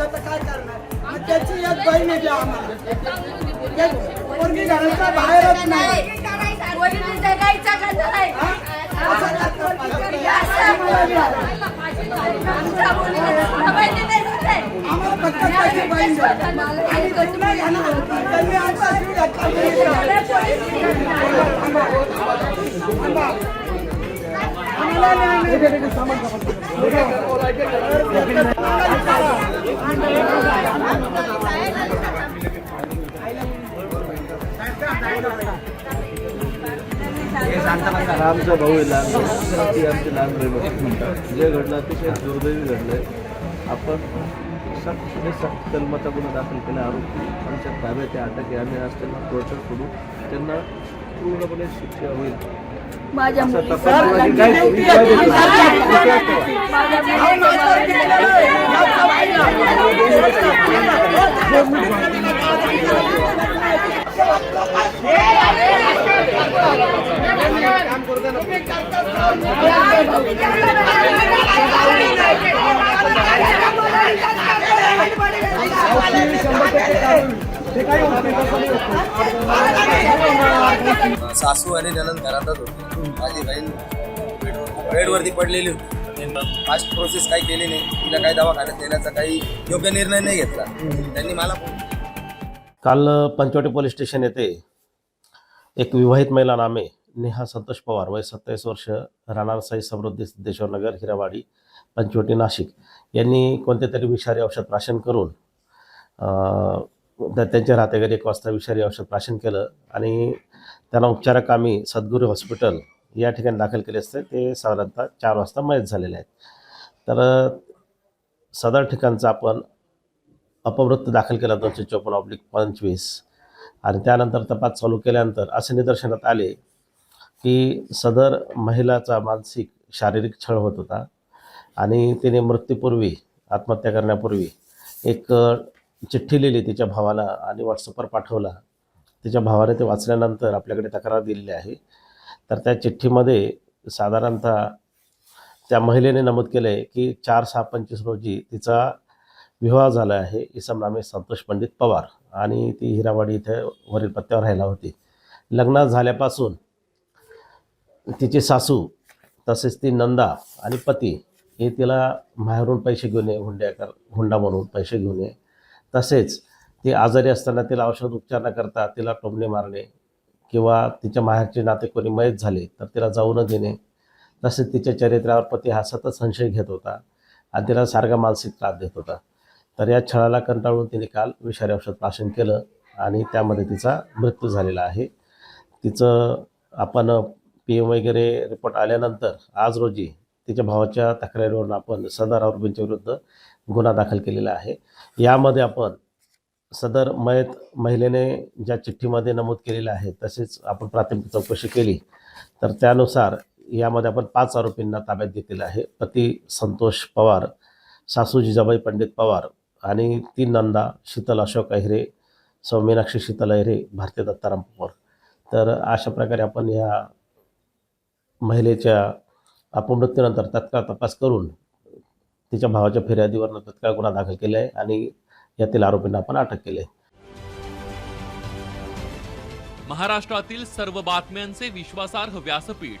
होता तर काय करणार? त्याची एक बहीण होती आम्हाला. पोरगी घराच्या बाहेरच नाही. आम्हाला फक्त त्याची बहीण आणि त्यांनी आता आमचा भाऊ आहे लहान भाऊ. ती आमची लहान बहीण म्हणतात जे घडलं अतिशय दुर्दैवी घडलंय. आपण सक्त सक्त कलमाचा गुन्हा दाखल केला. आरोपी आमच्या ताब्यात आहे, अटक आहे आम्ही आज त्यांना टोर्चर करू. त्यांना पूर्णपणे शिक्षा होईल. माझ्या सासू आणि ननंद घरातच होती. माझी बहीण बेडवरती पडलेली होती. फास्ट प्रोसेस काही केली नाही. तिला काही दवाखान्यात देण्याचा काही योग्य निर्णय नाही घेतला. त्यांनी मला काल पंचवटी पोलीस स्टेशन येथे एक विवाहित महिला नामे नेहा संतोष पवार वय सत्तावीस वर्ष राहणार साई समृद्धी सिद्धेश्वरनगर हिरावाडी पंचवटी नाशिक. यांनी कोणते तरी विषारी औषध प्राशन करून त्यांच्या राहत्या घरी एक वाजता विषारी औषध प्राशन केलं आणि त्यांना उपचाराकामी सद्गुरू हॉस्पिटल या ठिकाणी दाखल केले असते. ते साधारणतः चार वाजता मयत झालेले आहेत. तर सदर ठिकाणचं आपण अपवृत्त दाखल केला दोनशे चोपन्न ऑब्लिक पंचवीस आणि त्यानंतर तपास चालू केल्यानंतर असे निदर्शनात आले की सदर महिलाचा मानसिक शारीरिक छळ होत होता आणि तिने मृत्यूपूर्वी आत्महत्या करण्यापूर्वी एक चिठ्ठी लिहिली तिच्या भावाला आणि व्हॉट्सअपवर पाठवला. तिच्या भावाने ते वाचल्यानंतर आपल्याकडे तक्रार दिलेली आहे. तर त्या चिठ्ठीमध्ये साधारणतः त्या महिलेने नमूद केलं आहे की चार सहा पंचवीस रोजी तिचा विवाह झाला आहे. इसम नामे संतोष पंडित पवार आणि ती हिरावाडी इथे वरील पत्त्यावर राहिला होती. लग्न झाल्यापासून तिची सासू तसेच ती नंदा आणि पती हे तिला माहेरून पैसे घेऊन ये हुंड्याकर हुंडा म्हणून पैसे घेऊन ये. तसेच ती आजारी असताना तिला औषध उपचार न करता तिला टोमणे मारणे किंवा तिच्या माहेरचे नाते कोणी मयत झाले तर तिला जाऊ न देणे. तसेच तिच्या चरित्रावर पती हा सतत संशय घेत होता आणि तिला सारखा मानसिक त्रास देत होता. तर या छळाला कंटाळून तिने काल विषारी औषध प्राशन केलं आणि त्यामध्ये तिचा मृत्यू झालेला आहे. तिचं आपण पी एम वगैरे रिपोर्ट आल्यानंतर आज रोजी तिच्या भावाच्या तक्रारीवरून आपण सदर आरोपींच्या विरुद्ध गुन्हा दाखल केलेला आहे. यामध्ये आपण सदर मयत महिलेने ज्या चिठ्ठीमध्ये नमूद केलेलं आहे तसेच आपण प्राथमिक चौकशी केली तर त्यानुसार यामध्ये आपण पाच आरोपींना ताब्यात घेतलेलं आहे. पती संतोष पवार सासू जिजाबाई पंडित पवार आणि तीन नंदा शीतल अशोक अहिरे सौ मीनाक्षी शीतल अहिरे भारतीय दत्ताराम पवार तर अशा प्रकारे आपण या महिलेच्या अपमृत्यूनंतर तत्काळ तपास करून तिच्या भावाच्या फिर्यादीवरनं तत्काळ गुन्हा दाखल केला आहे आणि यातील आरोपींना आपण अटक केली आहे. महाराष्ट्रातील सर्व बातम्यांचे विश्वासार्ह व्यासपीठ